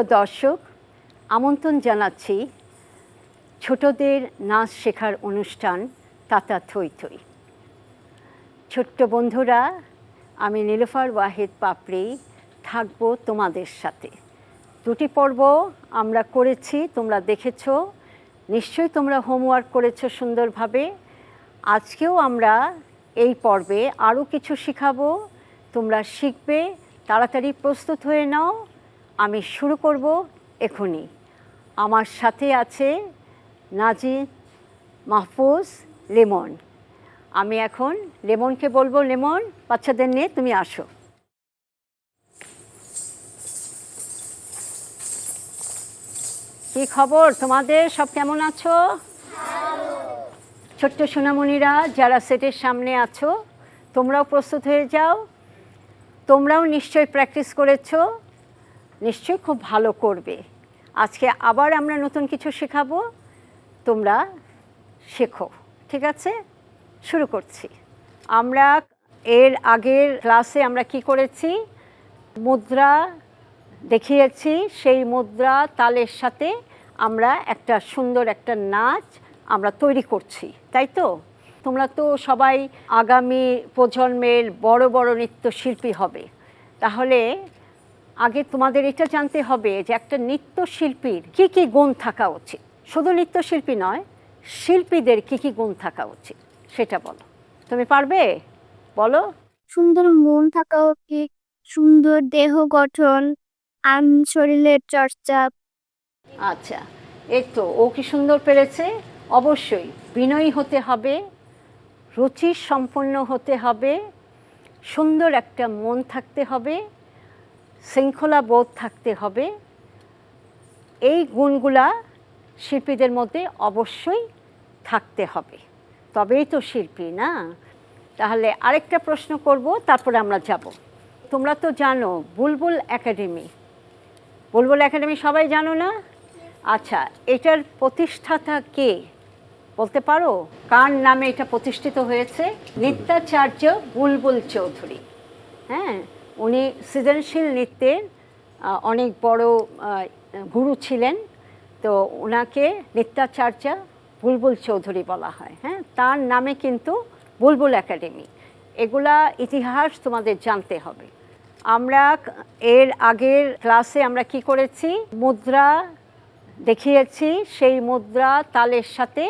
প্রিয় দর্শক, আমন্ত্রণ জানাচ্ছি ছোটদের নাচ শেখার অনুষ্ঠান তাতা থই থই। ছোট্ট বন্ধুরা, আমি নীলুফার ওয়াহেদ পাপড়ি থাকব তোমাদের সাথে। দুটি পর্ব আমরা করেছি, তোমরা দেখেছ। নিশ্চয়ই তোমরা হোমওয়ার্ক করেছ সুন্দরভাবে। আজকেও আমরা এই পর্বে আরও কিছু শেখাবো। তোমরা শিখবে, তাড়াতাড়ি প্রস্তুত হয়ে নাও। আমি শুরু করব এখনই। আমার সাথে আছে নাজিদ মাহফুজ লেমন। আমি এখন লেমনকে বলব, লেমন, বাচ্চাদের নিয়ে তুমি আসো। কি খবর? তোমাদের সব কেমন আছো? ছোট্ট সোনামণিরা, যারা সেটের সামনে আছো, তোমরাও প্রস্তুত হয়ে যাও। তোমরাও নিশ্চয়ই প্র্যাকটিস করেছ। নিশ্চয়ই খুব ভালো করবে। আজকে আবার আমরা নতুন কিছু শেখাবো, তোমরা শেখো, ঠিক আছে? শুরু করছি। আমরা এর আগের ক্লাসে আমরা কি করেছি? মুদ্রা দেখিয়েছি, সেই মুদ্রা তালের সাথে আমরা একটা সুন্দর একটা নাচ আমরা তৈরি করছি, তাই তো? তোমরা তো সবাই আগামী প্রজন্মের বড় বড় নৃত্যশিল্পী হবে। তাহলে আগে তোমাদের এটা জানতে হবে যে একটা নৃত্যশিল্পীর কি কি গুণ থাকা উচিত। শুধু নৃত্যশিল্পী নয় শিল্পীদের কি কি গুণ থাকা উচিত সেটা বলো। তুমি পারবে? বলো। সুন্দর মন থাকা উচিত সুন্দর দেহ গঠন আম শরীরের চর্চা। আচ্ছা এই তো ও কি সুন্দর পেরেছে? অবশ্যই বিনয়ী হতে হবে রুচি সম্পন্ন হতে হবে সুন্দর একটা মন থাকতে হবে শৃঙ্খলা বোধ থাকতে হবে। এই গুণগুলা শিল্পীদের মধ্যে অবশ্যই থাকতে হবে। তবেই তো শিল্পী, না? তাহলে আরেকটা প্রশ্ন করব, তারপরে আমরা যাব। তোমরা তো জানো, বুলবুল একাডেমি। বুলবুল একাডেমি সবাই জানো না? আচ্ছা এটার প্রতিষ্ঠাতা কে? বলতে পারো? কার নামে এটা প্রতিষ্ঠিত হয়েছে? নিত্যাচার্য বুলবুল চৌধুরী। হ্যাঁ? উনি সৃজনশীল নৃত্যের অনেক বড় গুরু ছিলেন। তো ওনাকে নৃত্যাচার্য বুলবুল চৌধুরী বলা হয় হ্যাঁ? তার নামে কিন্তু বুলবুল একাডেমি। এগুলা ইতিহাস তোমাদের জানতে হবে। আমরা এর আগের ক্লাসে আমরা কি করেছি? মুদ্রা দেখিয়েছি, সেই মুদ্রা তালের সাথে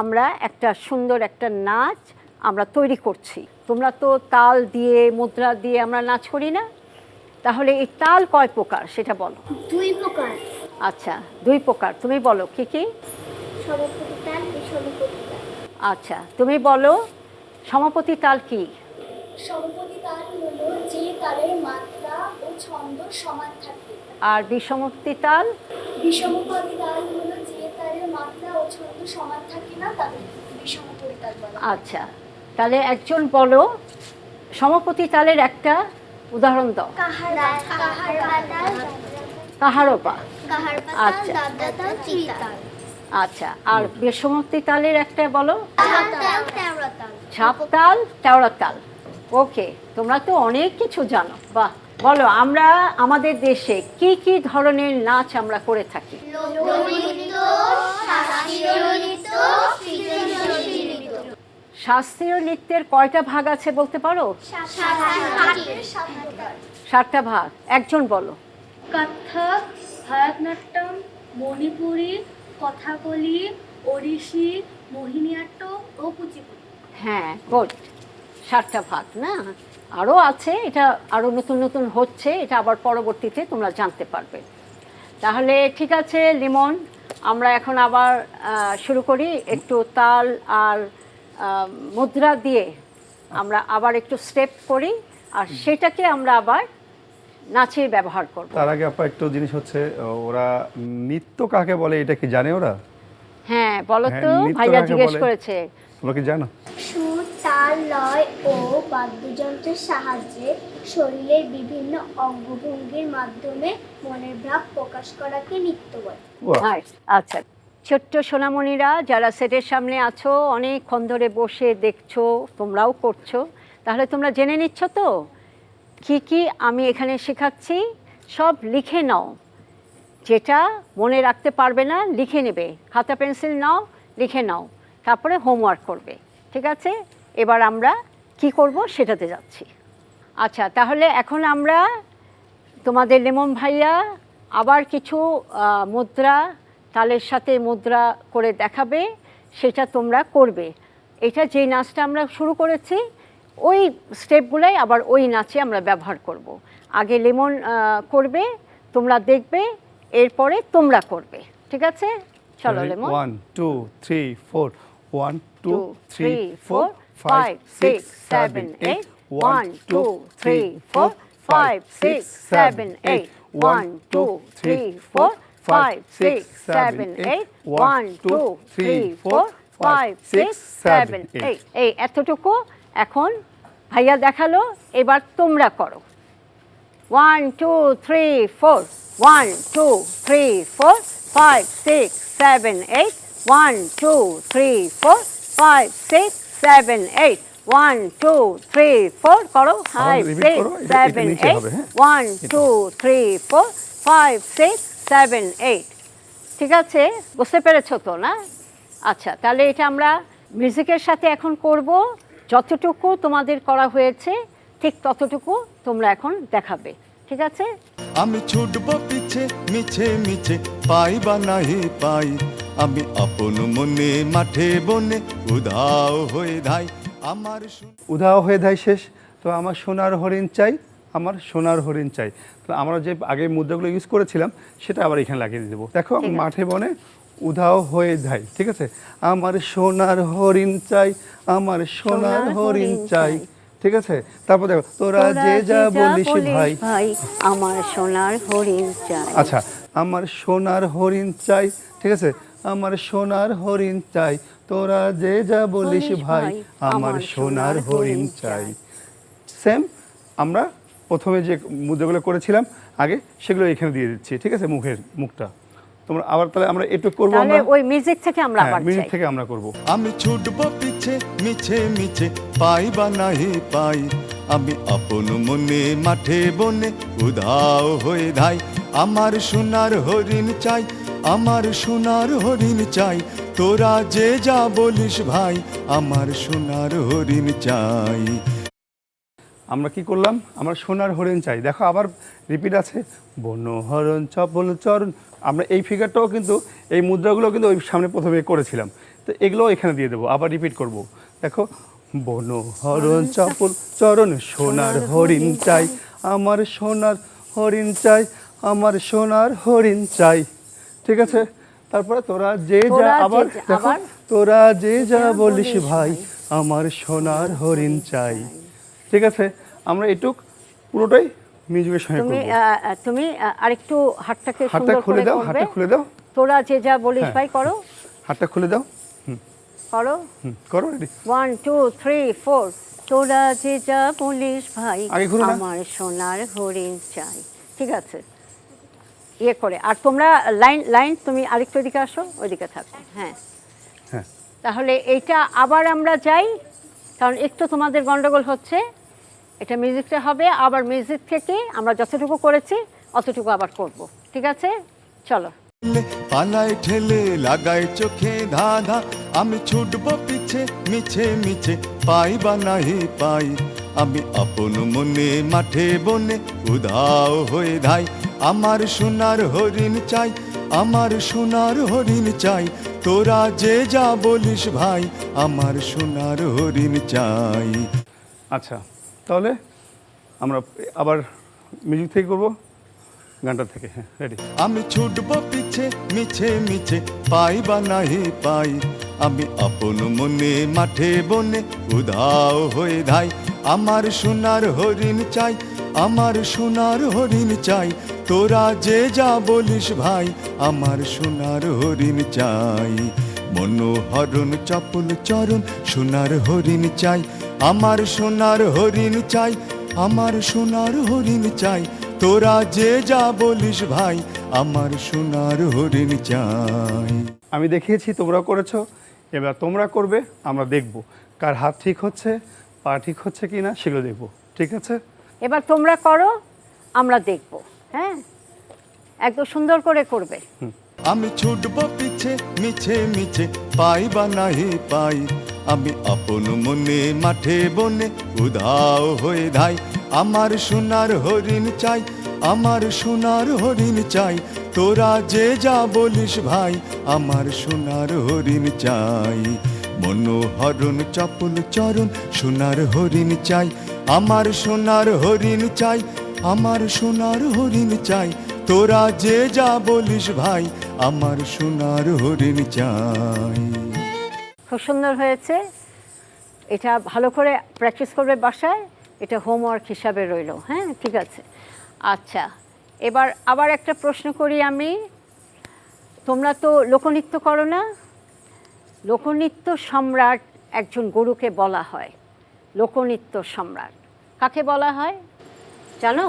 আমরা একটা সুন্দর একটা নাচ আমরা তৈরি করছি। তোমরা তো তাল দিয়ে মুদ্রা দিয়ে আমরা নাচ করি না? তাহলে এই তাল কয় প্রকার সেটা বলো। দুই প্রকার। আচ্ছা দুই প্রকার। তুমি বলো কি কি? বিষমপতি আচ্ছা তুমি বলো সমাপতি তাল কি? সভাপতি তাল হলো যে তালের মাত্রা ও ছন্দ সমান থাকে। আর বিষমক্তি তাল? বিষমপতি তাল হলো যে তালের মাত্রা ও ছন্দ সমান থাকে না তাকে বিষমপতি তাল বলা। আচ্ছা তাহলে একজন বলো সমাপতি তালের একটা উদাহরণ দাও। কাহার কাহার কাহারোপা। আচ্ছা। আচ্ছা আর বিষমক্তি তালের একটা বলো। তাল তেওড়া তাল ছাপ তাল তেওড়া তাল ওকে তোমরা তো অনেক কিছু জানো। বাহ বলো আমরা আমাদের দেশে কি কি ধরনের নাচ আমরা করে থাকি লোকনৃত্য শাস্ত্রীয় নৃত্য সৃজনশীল নৃত্য শাস্ত্রীয় নৃত্যের কয়টা ভাগ আছে বলতে পারো? সাতটা ভাগ। একজন বলো। কত্থক ভারতনাট্যম মণিপুরি কথাকলি ওড়িশি মোহিনীয়াট্টম ও কুচিপুড়ি। হ্যাঁ গুড সাতটা ভাগ না? আরও আছে এটা আরও নতুন নতুন হচ্ছে এটা আবার পরবর্তীতে তোমরা জানতে পারবে। তাহলে ঠিক আছে লিমন আমরা এখন আবার শুরু করি একটু তাল আর মুদ্রা দিয়ে আমরা আবার একটু স্টেপ করি আর সেটাকে আমরা আবার নাচে ব্যবহার করব। তার আগে আপা একটু জিনিস হচ্ছে ওরা নৃত্য কাকে বলে এটা কি জানে ওরা? হ্যাঁ বলো হ্যাঁ, তো ভাইয়া জিজ্ঞেস করেছে। তোমরা কি জানো? সুর তাল লয় ও বাদ্যযন্ত্রের সাহায্যে শরীরের বিভিন্ন অঙ্গভঙ্গির মাধ্যমে মনের ভাব প্রকাশ করাকে নৃত্য বলে। আচ্ছা। ছোট্ট সোনামণিরা, যারা সেটের সামনে আছো অনেকক্ষণ ধরে বসে দেখছ, তোমরাও করছ। তাহলে তোমরা জেনে নিচ্ছ তো, কি কি আমি এখানে শেখাচ্ছি? সব লিখে নাও। যেটা মনে রাখতে পারবে না, লিখে নেবে। খাতা পেন্সিল নাও, লিখে নাও। তারপরে হোমওয়ার্ক করবে। ঠিক আছে? এবার আমরা কি করব সেটাতে যাচ্ছি। আচ্ছা তাহলে এখন আমরা তোমাদের লেমন ভাইয়া আবার কিছু মুদ্রা তালের সাথে মুদ্রা করে দেখাবে সেটা তোমরা করবে। এটা যে নাচটা আমরা শুরু করেছি ওই স্টেপগুলোই আবার ওই নাচে আমরা ব্যবহার করব। আগে লেমন করবে তোমরা দেখবে এরপরে তোমরা করবে। ঠিক আছে? চলো lemon. One two three four one two three four five six seven eight. One, two, three, four, five, six, seven, eight. One, two, three, four, five, six, seven, eight. One, two, three, four, five, six, seven, eight. এই এতটুকু এখন ভাইয়া দেখাল এবার তোমরা করো one two three four one two three four five six seven eight one two three four five six seven eight one two three four করো five six seven eight? One two three four five six seven eight ঠিক আছে? বুঝতে পেরেছ তো না? আচ্ছা তাহলে এটা আমরা মিউজিকের সাথে এখন করব। যতটুকু তোমাদের করা হয়েছে ঠিক ততটুকু তোমরা এখন দেখাবে। ঠিক আছে? আমি ছুটব পিছে মিছে মিছে পাই বা নাহি পাই। আমি আপন মনে মাঠে বনে উধাও হয়ে ধাই। আমার উধাও হয়ে ধাই শেষ। তো আমার সোনার হরিণ চাই। আমার সোনার হরিণ চাই। তো আমরা যে আগে মুদ্রাগুলো ইউজ করেছিলাম সেটা আবার এখানে লাগিয়ে দেবো। দেখো মাঠে বনে উধাও হয়ে যায় ঠিক আছে? আমার সোনার হরিণ চাই আমার সোনার হরিণ চাই ঠিক আছে? তারপর দেখো তোরা যে যা বলিস ভাই। আমার সোনার হরিণ চাই। আচ্ছা আমার সোনার হরিণ চাই ঠিক আছে? আমার সোনার হরিণ চাই তোরা যে যা বলিস ভাই, আমার সোনার হরিণ চাই। সেম আমরা প্রথমে যে মুদ্রাগুলো করেছিলাম আগে সেগুলো এখানে দিয়ে দিচ্ছি ঠিক আছে মুখের মুখটা। তোমরা আবার তাহলে আমরা একটু করব তাহলে আমরা? ওই মিউজিক থেকে আমরা হ্যাঁ আবার চাই। থেকে আমরা করব। আমি ছুটব পিছে মিছে মিছে পাই বা নাহি পাই। আমি আপন মনে মাঠে বনে উধাও হয়ে ধাই। আমার সোনার হরিণ চাই আমার সোনার হরিণ চাই। তোরা যে যা বলিস ভাই আমার সোনার হরিণ চাই। আমরা কি করলাম? আমরা সোনার হরিণ চাই। দেখো আবার রিপিট আছে বনহরণ চপল চরণ। আমরা এই ফিগারটাও কিন্তু এই মুদ্রাগুলো কিন্তু ওই সামনে প্রথমে করেছিলাম। তো এগুলো এখানে দিয়ে দেবো আবার রিপিট করব। দেখো বনহরণ চপল চরণ সোনার হরিণ চাই। আমার সোনার হরিণ চাই আমার সোনার হরিণ চাই। ঠিক আছে? তারপরে তোরা যে যা আবার দেখো তোরা যে যা বলিস ভাই। আমার সোনার হরিণ চাই। ঠিক আছে আমরা এটুক পুরোটাই মিউজিকের সঙ্গে তুমি তুমি আরেকটু হাতটাকে হাতটা খুলে দাও হাতটা খুলে দাও। তোরা যে যা বলিস হ্যাঁ। ভাই করো। হাতটা খুলে দাও। করো। করো ready one two three four তোরা যে যা বলিস ভাই। আমার সোনার হরিণ চাই। ঠিক আছে। ইয়ে করে। আর তোমরা লাইন লাইন তুমি আরেকটু এদিকে আসো ওইদিকে থাকো। হ্যাঁ। হ্যাঁ। তাহলে এইটা আবার আমরা যাই কারণ একটু তোমাদের গন্ডগোল হচ্ছে। এটা মিউজিকটা হবে আবার মিউজিক থেকে আমরা যতটুকু করেছি অতটুকু আবার করব। ঠিক আছে? চলো। পালায় ঠেলে লাগাই চোখে ধাঁধা আমি ছুটব পিছে মিছে মিছে পাই বা নাহি পাই। আমি আপন মনে মাঠে বনে উধাও হয়ে ধাই। আমার সোনার হরিণ চাই আমার সোনার হরিণ চাই। তোরা যে যা বলিস ভাই আমার সোনার হরিণ চাই। আচ্ছা তাহলে আমরা আবার মিউজিক থেকে করব, গানটা থেকে হ্যাঁ রেডি আমি ছুটব পিছে, মিছে মিছে, পাই বা নাহি পাই। আমি আপন মনে, মাঠে বনে উধাও হয়ে ধাই। আমার সোনার হরিণ চাই, আমার সোনার হরিণ চাই। তোরা যে যা বলিস ভাই, আমার সোনার হরিণ চাই। মনোহরণ, চপল, চরণ, সোনার হরিণ চাই। আমার সোনার হরিণ চাই আমার সোনার হরিণ চাই তোরা যে যা বলিস ভাই আমার সোনার হরিণ চাই। আমি দেখিয়েছি তোমরা করেছ এবার তোমরা করবে আমরা দেখব কার হাত ঠিক হচ্ছে পা ঠিক হচ্ছে কি না সেগুলো দেখব ঠিক আছে? এবার তোমরা করো আমরা দেখব হ্যাঁ? একদম সুন্দর করে করবে। আমি ছুটব পিছে মিছে মিছে পাই বা নাহি পাই আমি আপন মনে, মাঠে বনে উধাও হয়ে ধাই। আমার সোনার হরিণ চাই, আমার সোনার হরিণ চাই। তোরা যে যা বলিস ভাই, আমার সোনার হরিণ চাই। মনোহরণ চপল চরণ, সোনার হরিণ চাই। আমার সোনার হরিণ চাই, আমার সোনার হরিণ চাই। তোরা যে যা বলিস ভাই, আমার সোনার হরিণ চাই। খুব সুন্দর হয়েছে। এটা ভালো করে প্র্যাকটিস করবে বাসায়। এটা হোমওয়ার্ক হিসাবে রইল। হ্যাঁ ঠিক আছে। আচ্ছা এবার আবার একটা প্রশ্ন করি আমি। তোমরা তো লোকনৃত্য করো না? লোকনৃত্য সম্রাট একজন গরুকে বলা হয়। লোকনৃত্য সম্রাট। কাকে বলা হয়? জানো?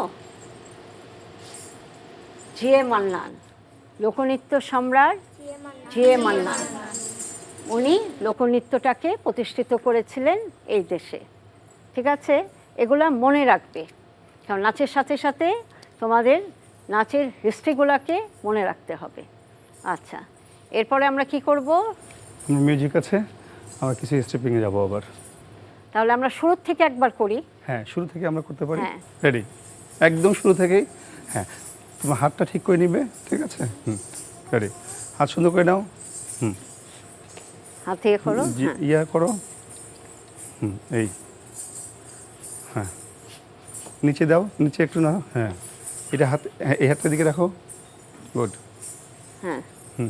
G A Mannan. লোকনৃত্য সম্রাট জিএ মান্নান। উনি লোকনৃত্যটাকে প্রতিষ্ঠিত করেছিলেন এই দেশে। ঠিক আছে? এগুলা মনে রাখবে। কারণ নাচের সাথে সাথে তোমাদের নাচের হিস্ট্রিগুলোকে মনে রাখতে হবে। আচ্ছা এরপরে আমরা কি করব? মিউজিক আছে? আমরা কিছু স্টেপিংয়ে যাব আবার। তাহলে আমরা শুরুর থেকে একবার করি। হ্যাঁ শুরু থেকে আমরা করতে পারি। হ্যাঁ। রেডি একদম শুরু থেকেই? হ্যাঁ। তোমার হাতটা ঠিক করে নিবে ঠিক আছে? হুম। রেডি হাত সুন্দর করে নাও। হুম। হাত করো? হ্যাঁ। ইয়া করো। হুম এই। হ্যাঁ। নিচে দাও নিচে একটু নাও। হ্যাঁ। এটা হাত এই হাতের দিকে রাখো। গুড। হ্যাঁ। হুম।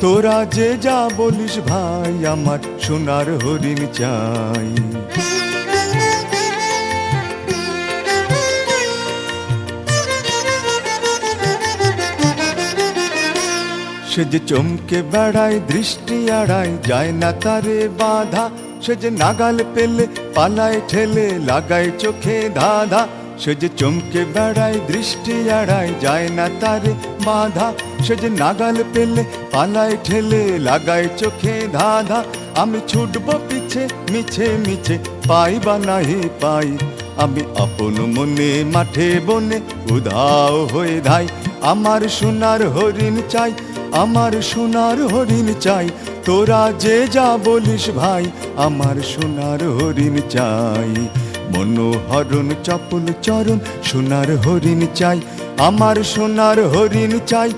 তোরা যে যা বলিস ভাই, আমার সোনার হরিণ চাই। সে যে চমকে বেড়ায়, দৃষ্টি আড়ায়, যায় না তারে বাধা। সে যে নাগাল পেলে, পালায়, ঠেলে, লাগায় চোখে ধাঁধা। সে যে চমকে বেড়ায়, দৃষ্টি আড়ায় যায় না তারে বাধা। সে যে নাগাল পেলে, পালায়, ঠেলে, লাগায় চোখে ধাঁধা। আমি ছুটবো পিছে, মিছে মিছে, পাই বা নাহি পাই। আমি আপন মনে, মাঠে বনে উধাও হয়ে ধাই। আমার সোনার হরিণ চাই, আমার সোনার হরিণ চাই। তোরা যে যা বলিস ভাই, আমার সোনার হরিণ চাই। মনোহরণ, চপল চরণ, সোনার হরিণ চাই। আমার সোনার হরিণ চাই,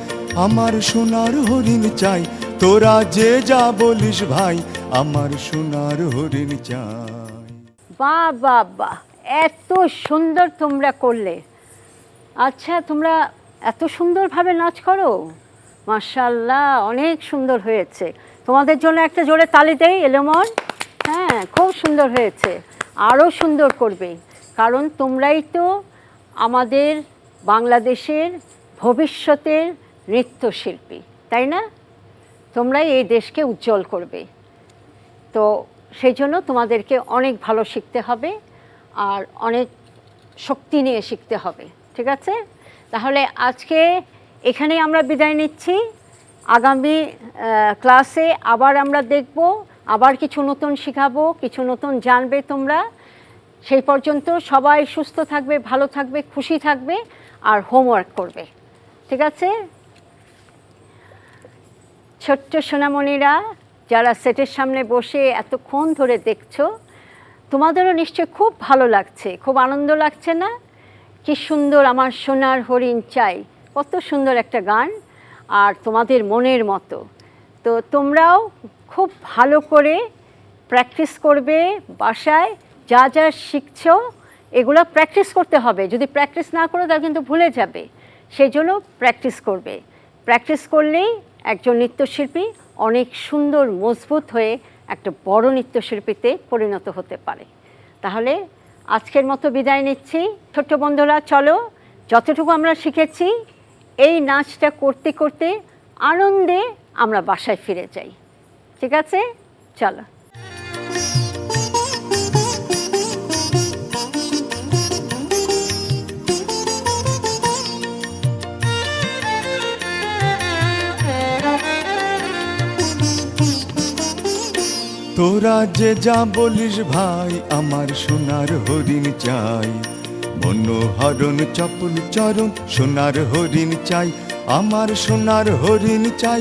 আমার সোনার হরিণ চাই। তোরা যে যা বলিস ভাই, আমার সোনার হরিণ চাই। বাহ বাহ বাহ এত সুন্দর তোমরা করলে। আচ্ছা তোমরা এত সুন্দরভাবে নাচ করো? মার্শাল্লাহ অনেক সুন্দর হয়েছে। তোমাদের জন্য একটা জোরে তালি দেই এলেমন হ্যাঁ খুব সুন্দর হয়েছে। আরও সুন্দর করবে। কারণ তোমরাই তো আমাদের বাংলাদেশের ভবিষ্যতের নৃত্যশিল্পী, তাই না? তোমরাই এই দেশকে উজ্জ্বল করবে। তো সেই জন্য তোমাদেরকে অনেক ভালো শিখতে হবে আর অনেক শক্তি নিয়ে শিখতে হবে, ঠিক আছে? তাহলে আজকে এখানেই আমরা বিদায় নিচ্ছি। আগামী ক্লাসে আবার আমরা দেখব আবার কিছু নতুন শেখাবো, কিছু নতুন জানবে তোমরা। সেই পর্যন্ত সবাই সুস্থ থাকবে, ভালো থাকবে, খুশি থাকবে আর হোমওয়ার্ক করবে। ঠিক আছে? ছোট্ট সোনামণিরা, যারা সেটের সামনে বসে এতক্ষণ ধরে দেখছ, তোমাদেরও নিশ্চয় খুব ভালো লাগছে, খুব আনন্দ লাগছে না? কি সুন্দর আমার সোনার হরিণ চাই, কত সুন্দর একটা গান। আর তোমাদের মনের মতো। তো তোমরাও খুব ভালো করে প্র্যাকটিস করবে বাসায়, যা যা শিখছো, এগুলো প্র্যাকটিস করতে হবে। যদি প্র্যাকটিস না করো, তাহলে কিন্তু ভুলে যাবে। সেই জন্য প্র্যাকটিস করবে। প্র্যাকটিস করলেই একজন নৃত্যশিল্পী অনেক সুন্দর, মজবুত হয়ে একটা বড় নৃত্যশিল্পীতে পরিণত হতে পারে। তাহলে আজকের মতো বিদায় নিচ্ছি। ছোট্ট বন্ধুরা, চলো, যতটুকু আমরা শিখেছি, এই নাচটা করতে করতে আনন্দে আমরা বাসায় ফিরে যাই। ঠিক আছে? চলো। তোরা যে যা বলিস ভাই, আমার সোনার হরিণ চাই। মনোহরণ, চপল, চরণ, সোনার হরিণ চাই। আমার সোনার হরিণ চাই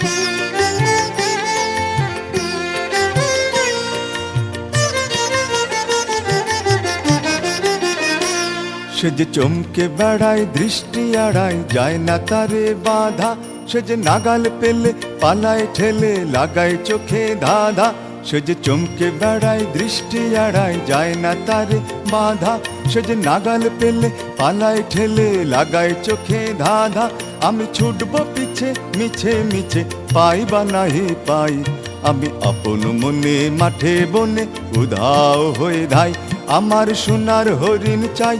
সে যে চমকে বেড়ায়, দৃষ্টি আড়ায়, যায় না তারে বাধা। সে যে নাগাল পেলে, পালায়, ঠেলে, লাগায় চোখে ধাঁধা। সে যে চমকে বেড়ায়, দৃষ্টি আড়ায়, যায় না তারে বাধা। সে যে নাগাল পেলে, পালায়, ঠেলে, লাগায় চোখে ধাঁধা। আমি ছুটব পিছে, মিছে মিছে, পাই বা নাহি পাই। আমি আপন মনে, মাঠে বনে, উধাও হয়ে ধাই। আমার সোনার হরিণ চাই